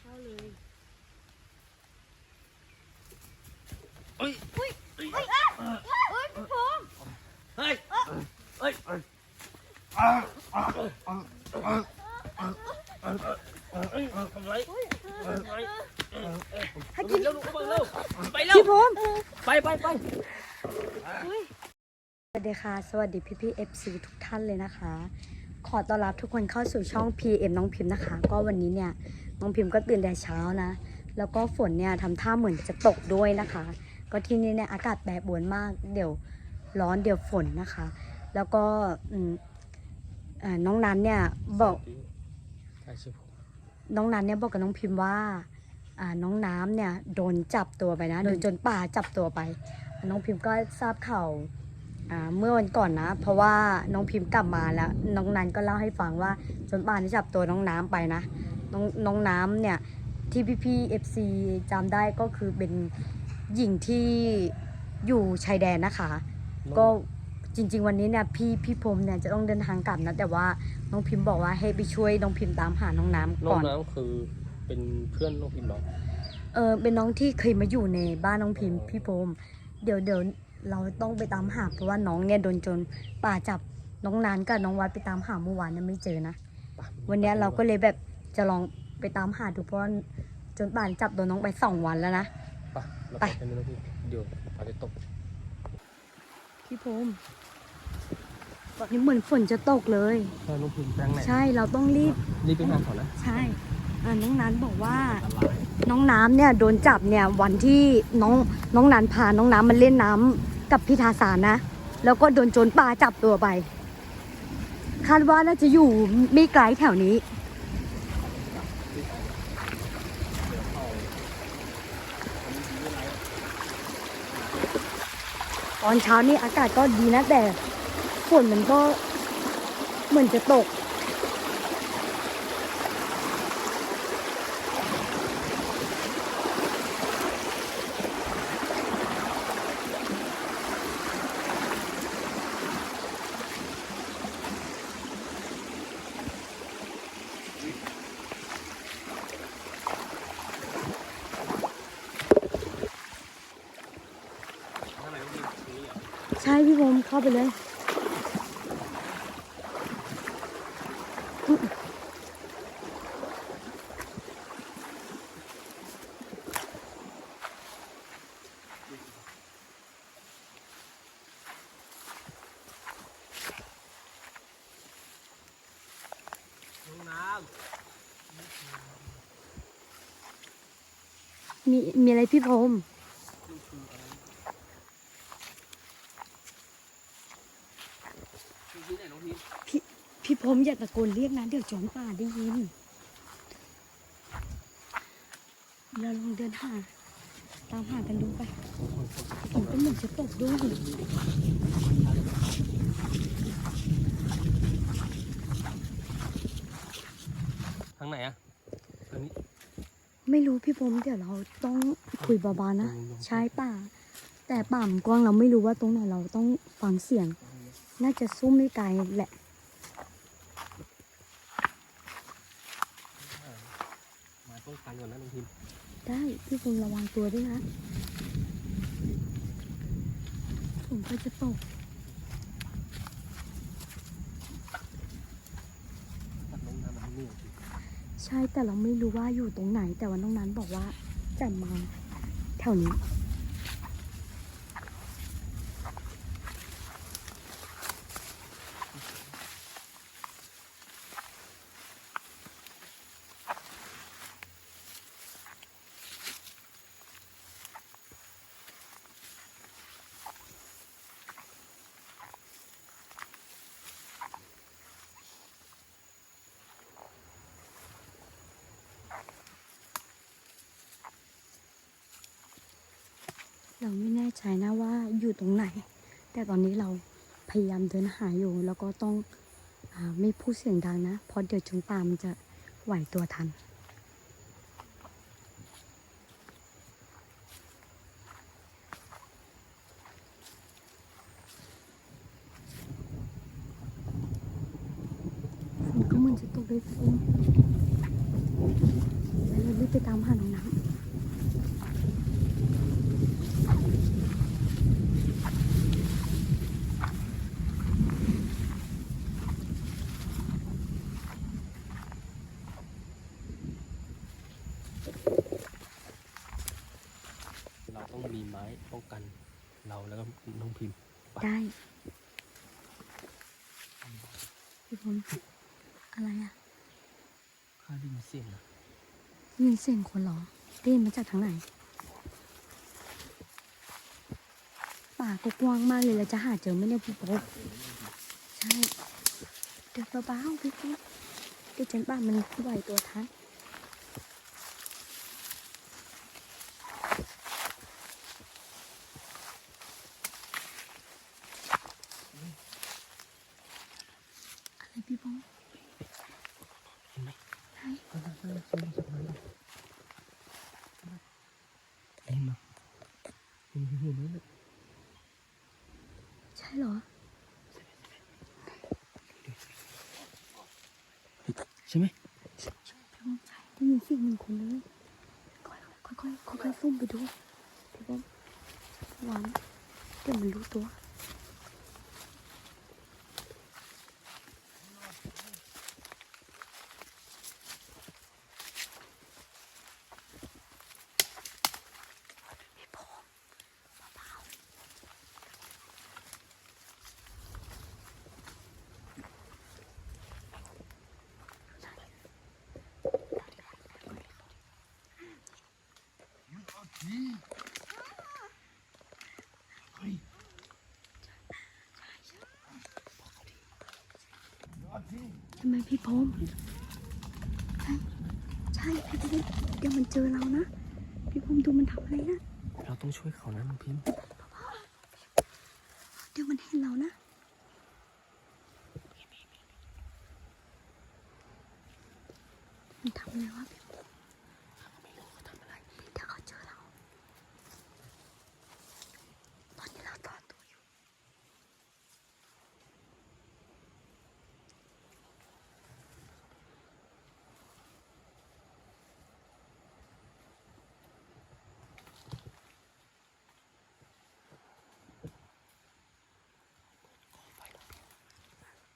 เข้าเลยเฮ้ยเฮ้ยเฮ้ยเฮ้ยพี่พงษ์เฮ้ยเฮ้ยให้กินเร็วลูกเร็วไปเร็วพี่พงษ์ไปไปไปสวัสดีค่ะ สวัสดีพี่พี่เอฟซีทุกท่านเลยนะคะ ขอต้อนรับทุกคนเข้าสู่ช่อง PM น้องพิมพ์นะคะ ก็วันนี้เนี่ย น้องพิมพ์ก็ตื่นแต่เช้านะ แล้วก็ฝนเนี่ยทำท่าเหมือนจะตกด้วยนะคะ ก็ที่นี่เนี่ยอากาศแปรปรวนมาก เดี๋ยวร้อนเดี๋ยวฝนนะคะ แล้วก็อืมเอ่อน้องนันเนี่ยบอกใช่ชื่อผมน้องนันเนี่ยบอกกับน้องพิมพ์ว่าอ่าน้องน้ำเนี่ยโดนจับตัวไปนะโดนจนป่าจับตัวไป น้องพิมพ์ก็ทราบข่าวอ่าเมื่อวันก่อนนะ เพราะว่าน้องพิมพ์กลับมาแล้ว น้องนันก็เล่าให้ฟังว่าจนป่านี่จับตัวน้องน้ำไปนะ น้องน้องน้ำเนี่ยที่พี่พี่เอฟซีจำได้ก็คือเป็นหญิงที่อยู่ชายแดนนะคะ ก็จริง ๆ วันนี้เนี่ยพี่พี่พรมเนี่ยจะต้องเดินทางกลับนะแต่ว่าน้องพิมพ์บอกว่าให้ไปช่วยน้องพิมพ์ตามหาน้องน้ำน้อก่งอน น้ำคือเป็นเพื่อนน้องพิมพ์เหรอ เออเป็นน้องที่เคยมาอยู่ในบ้านน้องพิมพ์พี่พรมเดี๋ยวเดี๋ยวเราต้องไปตามหาเพราะว่าน้องเนี่ยโดนโจนป่าจับน้องนานกับน้องวัดไปตามหาเมื่อวานเนี่ยไม่เจอนะไปวันเนี้ยเราก็เลยแบบ จะลองไปตามหาดูเพราะว่าจนป่านจับตัวน้องไปสองวันแล้วนะ ไปเราไปไปกันเลยพี่เดี๋ยวอาจจะตก พี่พรมตอนนี้เหมือนฝนจะตกเลย ใช่น้องพิมพ์แปลงไหนใช่เราต้องรีบ รีบไปหาเขานะ ใช่เอ่อน้องนันบอกว่า น้องน้ำเนี่ยโดนจับเนี่ยวันที่น้องน้องนันพาน้องน้ำมาเล่นน้ำกับพี่ทาสานนะ แล้วก็โดนโจรป่าจับตัวไป คาดว่าน่าจะอยู่ไม่ไกลแถวนี้ ตอนเช้านี่อากาศก็ดีนะแต่ฝนมันก็เหมือนจะตก ข้างในน้องพิมพ์ตรงนี้เหรอ ใช่พี่บมเข้าไปเลยน้องน้มีมีอะไรพี่พรมำคือที่ไหนน้องพิมพ์ พี่ พี่พรมอย่าตะโกนเรียกนะเดี๋ยวโจรป่าได้ยิน เราลองเดินหาตามหากันดูไปฝนก็เหมือนจะตกด้วยทางไหนอะทางนี้ ไม่รู้พี่พรมเดี๋ยวเราต้องคุยเบาๆนะลงๆใช่ป่า แต่ป่ามนกว้างเราไม่รู้ว่าตรงไหนเราต้องฟังเสียง น่าจะซุ่มไม่ไกลแหละ มาต้องกันก่อนนะน้องพิมพ์ได้พี่พรมระวังตัวด้วยนะฝนก็จะตกตัดน้องน้ำมาที่นี่ใช่แต่เราไม่รู้ว่าอยู่ตรงไหน แต่ว่าน้องนั้นบอกว่าจะมาแถวนี้ เราไม่แน่ใจนะว่าอยู่ตรงไหน แต่ตอนนี้เราพยายามเดินหาอยู่ แล้วก็ต้องอไม่พูดเสียงดังนะ เพราะเดี๋ยวจงปามันจะไหวตัวทัน ฝนก็เหมือนจะตกด้วยฝนไปเลยรีบ ไปตามหาน้องน้ เราต้องมีไม้ป้องกัน เราแล้วก็น้องพิมพ์ำ ได้พี่ผมอะไรอะข้าได้ยินเสียงนะได้ยินเสียงคนเหรอได้ยินมาจากทางไหน ป่าก็กว้างมากเลยเราจะหาเจอไหมเนี่ยพี่โป๊ะใช่ เดินเบาๆพี่โป๊ะเดี๋ยวเจนป่ามันไหวตัวทันอะไรพี่โป๊ะ เห็นไหม ไหน นั่นนั่นนั่นนั่นนั่นนั่น เห็นไหมเห็นเห็นไหมใช่เหรอ ใช่ไหมพี่บอมใช่ได้ยินเสียงเหมือนคนเลยค่อยค่อยค่อยค่อยค่อยๆซุ่มไปดูพี่บอมหวานเดี๋ยวมันรู้ตัว ทำไมพี่พรมใช่ใช่พี่พรมเดี๋ยวมันเจอเรานะ พี่พรมดูมันทำอะไรนะ เราต้องช่วยเขานะน้องพิมพ์เดี๋ยวมันเห็นเรานะมันทำอะไรวะพี่ ไม่รู้เขาทำอะไร เดี๋ยวเขาเจอเรา ตอนนี้เราตอนตัวอยู่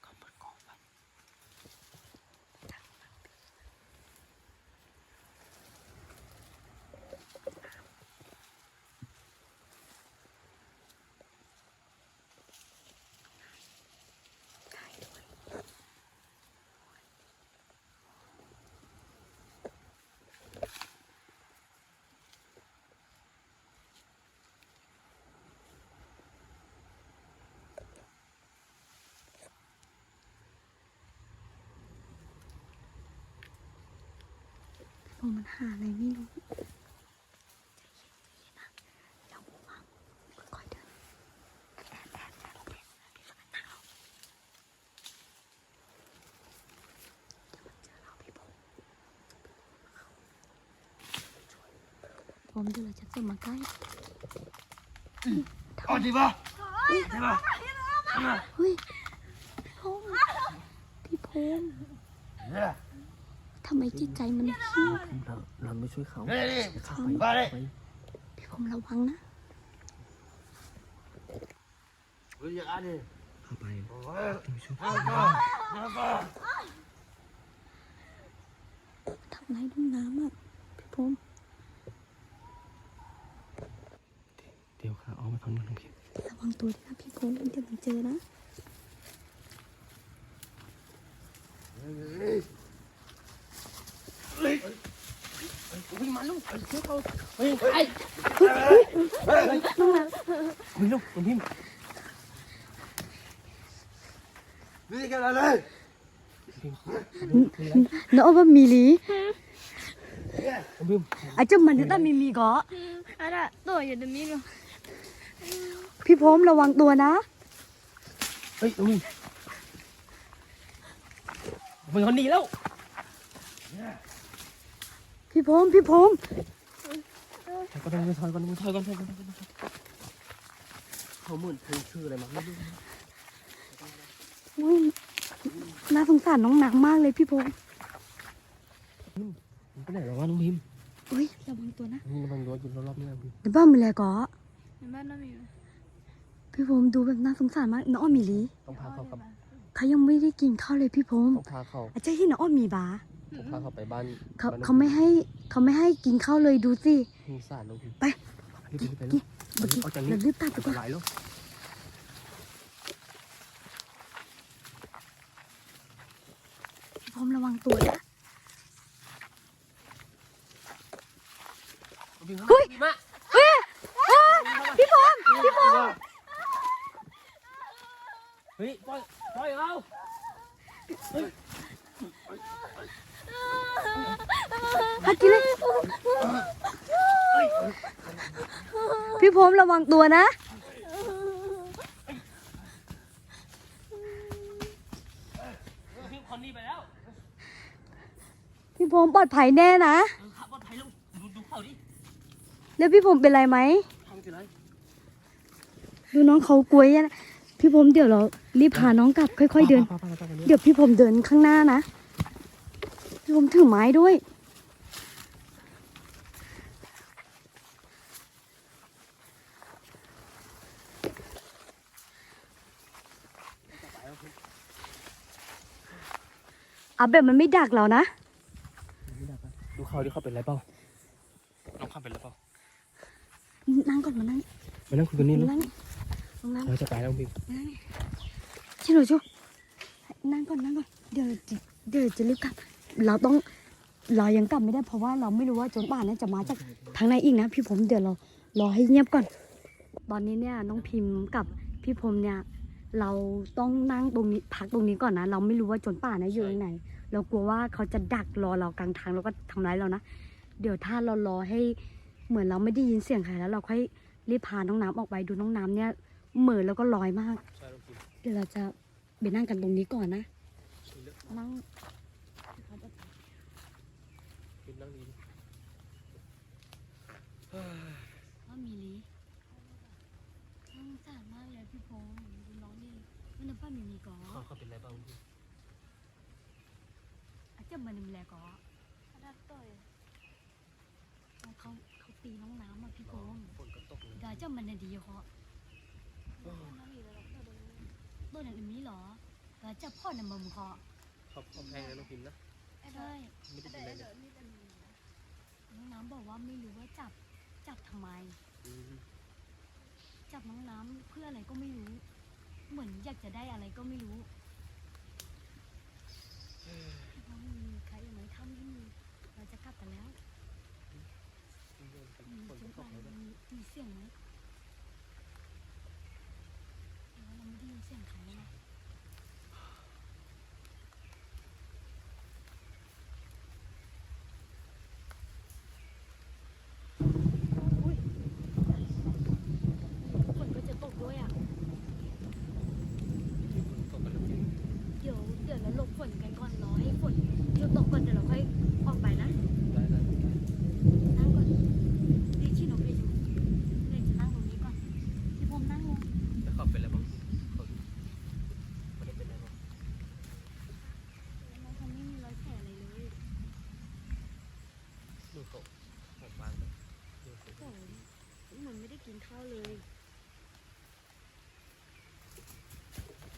เขาเปิดกองไฟ พอมันหาอะไรไม่รู้เย็นใจะเราวางค่อยๆเดินแอบแอบแอบแอบพี่ฝันหนาวเดี๋ยวมันเจอเราพี่ผมดี๋ยวเราจะเข้ามาใกล้ Oh, đi vào. Đi vào. เฮ้ยพี่พงษ์พี่พงษ์ Yeah. ทำไมจิตใจมันเฮี้ยเราเราไม่ช่วยเขา Đây đi. เข้าไปมาดิไปพี่พงษ์ระวังนะ Bây giờ ăn đi. เข้าไป Ôi, ต้องช่วย ăn vào. Ăn vào. ทำอะไรน้องน้ำอะพี่พงษ์เดี๋ยวค่ะเอามาทำน้องพิมพ์ระวังตัวด้วยนะพี่พงษ์เดี๋ยวมันเจอนะ น้องไก่เชื่เขาไฮ้ยไอ้เฮ้ยลูกคุณพิมนี่กันอะไรน้องว่ามีลีอาจจะมันจะต้องมีมีก่อะไรตัวอย่ารงนี้ก็พี่พรมระวังตัวนะ เฮ้ยอุ้ยมันคนดีแล้ว พี่พงษ์พี่พงษ์ถอยก่อนถอยก่อนถอยก่อนถอยก่อนถอยก่อนเขาเหมือนเพลงชื่ออะไรมาไม่รู้อุ๊ยน่าสงสารน้องหนักมากเลยพี่พงษ์มันไปไหนแล้วะน้องพิมพ์อุ้ยระวังตัวนะนี่มันรั้วอยู่รอบๆนี่นะพี่ในบ้านมีอะไรก็ในบ้านน้องมีไหมพี่ผมดูแบบน่าสงสารมากน้องอ้อมมีลีต้องพาเขากลับเขายังไม่ได้กินข้าวเลยพี่ผมต้องพาเขาอาจจะที่น้องอ้อมมีบา ต้องพาเขาไปบ้านเขาบ้นเขาไม่ให้เขาไม่ให้กินข้าวเลยดูสิ สงสารน้องพี่ไป รีบไปกิลูนกเมื่อกี้เอาจากนี้เรารีบตัดดีอันกตว่า รายลูกพี่ผมระวังตัวนะเฮ้ยมาเฮ้ยอ้าพี่ผมพี่ผมเฮ้ยปล่อยปล่อยเอาฮั กกินเลย พี่ผมระวังตัวนะ พี่คนนี้ไปแล้วพี่ผมปลอดภัยแน่นะ เออขับรถไทยลูกดูดูเขาดิแล้วพี่ผมเป็นไรไหม ทำสิไรดูน้องเขากลัวแย่นะพี่ผมเดี๋ยวเรารีบพาน้องกลับค่อย ๆเดินไปไปไปไปไปเดี๋ยวพี่ผมเดินข้างหน้านะ พี่ผมถือไม้ด้วย อาแบบมันไม่ดักเรานะ ดูเขาดิเขาเป็นไรเปล่าน้องข้ามเป็นไรเปล่านั่งก่อนมานั่งมานั่งคุยกันนี่ลูกนั่งลงนั่งเราจะไปแล้วพี่นั่งชิโนชูนั่งก่อนนั่งก่อนเดี๋ยวจะเดี๋ยวจะรีบกลับ เราต้องเรายังกลับไม่ได้เพราะว่าเราไม่รู้ว่าโจนป่านั้นจะมาจากทางไหนอีกนะ พี่ผมเดี๋ยวเรารอให้เงียบก่อน ตอนนี้เนี่ยน้องพิมพ์กับพี่พรมเนี่ยเราต้องนั่งตรงนี้พักตรงนี้ก่อนนะ เราไม่รู้ว่าโจนป่านะอยู่ตรงไหน เรากลัวว่าเขาจะดักรอเรากลางทางแล้วก็ทำร้ายเรานะ เดี๋ยวถ้าเรารอให้เหมือนเราไม่ได้ยินเสียงใครแล้ว เราค่อยรีบพาน้องน้ำออกไปดูน้องน้ำเนี่ยเหมือนแล้วก็ลอยมากใช่ลูกพี่เดี๋ยวเราจะไปนั่งกันตรงนี้ก่อนนะ นั่งพี่นั่งดีว่ามีลีน้องสารมากเลยพี่พงษ์ดูน้องดิมันน้ำป้ามีมีก่อเขาเขาเป็นไรบ้างพี่อา จะมันมีแลก่อดัดต่อยเขาเขาตีน้องน้ำอะพี่พงฝนก็ตกเลยดี๋ยวจะมันน่ะดีเขาน้องมีแล้วก็โดนตัวนั้นมีเหรอดี๋ยวจะพ่อน่ะมึงเขาเขาเขาแพงนะน้องพิมนะใช่ไม่ได้แต่เป็นไรเลเดี๋ยวยนี่เป็นน้องน้ำบอกว่าไม่รู้ว่าจับจับทำไมจับน้องน้ำเพื่ออะไรก็ไม่รู้ เหมือนอยากจะได้อะไรก็ไม่รู้ จะกลับกันแล้วมีฝนเสีก็ยงตกเลยนะมีมีเสียงไหมหรือว่าเราไม่ได้ยินเสียงใครแล้วนะอุ๊ยฝนก็จะตกด้วยอะ ตกไปแล้วพี่ เดี๋ยวเดี๋ยวเราหลบฝนกันก่อนรอให้ฝนหยุดตกก่อนเดี๋ยวเราค่อยออกไปนะ ได้ได้ได้ นั่งก่อนดิชิโนเปจูเดี๋ยวจะนั่งตรงนี้ก่อนพี่ผมนั่งลง แล้วเขาเป็นไรบ้างพี่เขาเขาได้เป็นไรบ้าง น้องเขาไม่มีรอยแผลอะไรเลย ดูเขาของบางเลยดูเขา โอ้ยเหมือนไม่ได้กินข้าวเลย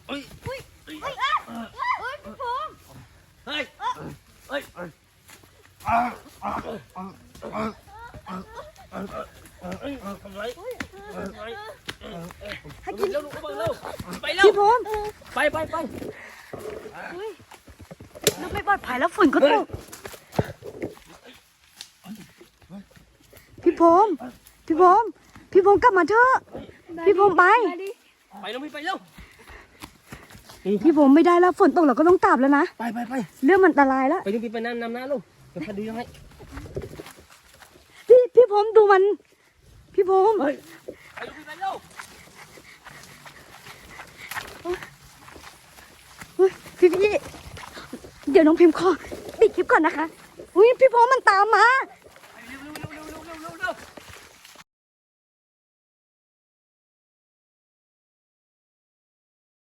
เฮ้ย เฮ้ยพี่ผม เฮ้ย เฮ้ย ไรให้กินเร็วลูกเอาเร็วไปเร็วพี่ผมไปไปไปนึกไม่ปลอดภัยแล้วฝุ่นก็ตกพี่ผมพี่ผมพี่ผมกลับมาเถอะพี่ผมไป ไปแล้วพี่ไปเร็ว พี่ผมไม่ได้แล้วฝนตกเราก็ต้องกลับแล้วนะ ไปไปไปเรื่องมันอันตรายแล้ว ไปดูพี่ไปนั่งนำหน้าลูกเดี๋ยวพาดูยังไงพี่พี่ผมดูมัน พี่ผมเฮ้ยไปดูพี่ไปเร็วเฮ้ยพี่พี่เดี๋ยวน้องพิมพ์ขอปิดคลิปก่อนนะคะ อุ้ยพี่ผมมันตามมา